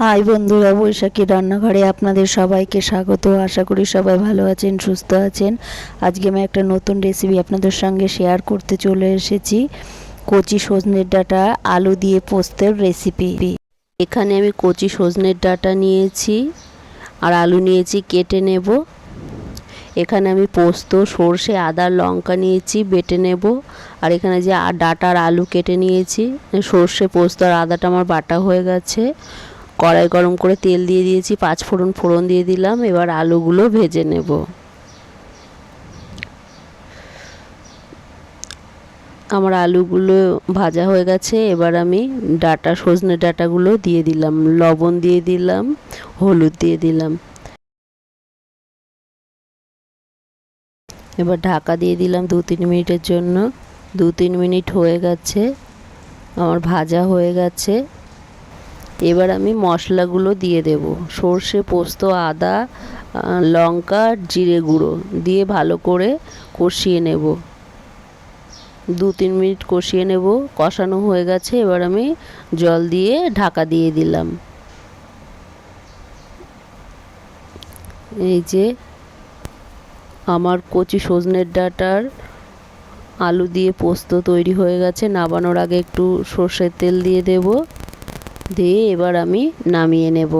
High বন্ধুরা, বৈশাখী রান্নাঘরে আপনাদের সবাইকে স্বাগত। আশা করি সবাই ভালো আছেন, সুস্থ আছেন। আজকে আমি একটা নতুন রেসিপি আপনাদের সঙ্গে শেয়ার করতে চলে এসেছি। কচি সজনের ডাটা, আলু দিয়ে পোস্তের রেসিপি এখানে আমি কচি সজনের ডাটা নিয়েছি আর আলু নিয়েছি, কেটে নেব। এখানে আমি পোস্ত, সর্ষে, আদা, লঙ্কা নিয়েছি, বেটে নেব। আর এখানে যে ডাঁটার আলু কেটে নিয়েছি, সর্ষে, পোস্ত আর আদাটা আমার বাটা হয়ে গেছে। কড়াই গরম করে তেল দিয়ে দিয়েছি, পাঁচ ফোড়ন ফোড়ন দিয়ে দিলাম, এবার আলুগুলো ভেজে নেব। আমার আলুগুলো ভাজা হয়ে গেছে, এবার আমি ডাটা, সজনে ডাটাগুলো দিয়ে দিলাম, লবণ দিয়ে দিলাম, হলুদ দিয়ে দিলাম। এবার ঢাকা দিয়ে দিলাম দু তিন মিনিটের জন্য, দু তিন মিনিট হয়ে গেছে, আমার ভাজা হয়ে গেছে। এবার আমি মশলাগুলো দিয়ে দেব। সর্ষে, পোস্ত, আদা লঙ্কা, জিরে গুঁড়ো দিয়ে ভালো করে কষিয়ে নেব। দু তিন মিনিট কষিয়ে নেব। কষানো হয়ে গেছে। এবার আমি জল দিয়ে ঢাকা দিয়ে দিলাম। এই যে আমার কচি সজনের ডাঁটার আলু দিয়ে পোস্ত তৈরি হয়ে গেছে। নামানোর আগে একটু সর্ষের তেল দিয়ে দেব। দিয়ে এবার আমি নামিয়ে নেব।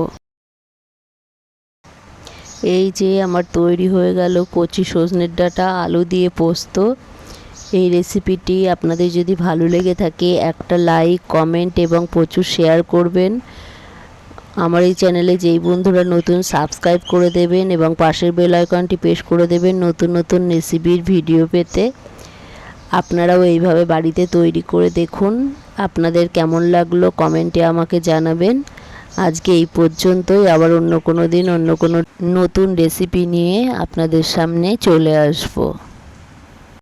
এই যে আমার তৈরি হয়ে গেল কচি সজনের ডাটা, আলু দিয়ে পোস্ত। এই রেসিপিটি আপনাদের যদি ভালো লেগে থাকে, একটা লাইক কমেন্ট এবং প্রচুর শেয়ার করবেন। আমার এই চ্যানেলে যেই বন্ধুরা নতুন সাবস্ক্রাইব করে দেবেন এবং পাশের বেল আইকনটি প্রেস করে দেবেন নতুন নতুন রেসিপির ভিডিও পেতে। আপনারাও এইভাবে বাড়িতে তৈরি করে দেখুন। আপনাদের কেমন লাগল কমেন্টে আমাকে জানাবেন। আজকে এই পর্যন্তই। আবার অন্য কোনো দিন, অন্য কোনো নতুন রেসিপি নিয়ে আপনাদের সামনে চলে আসব।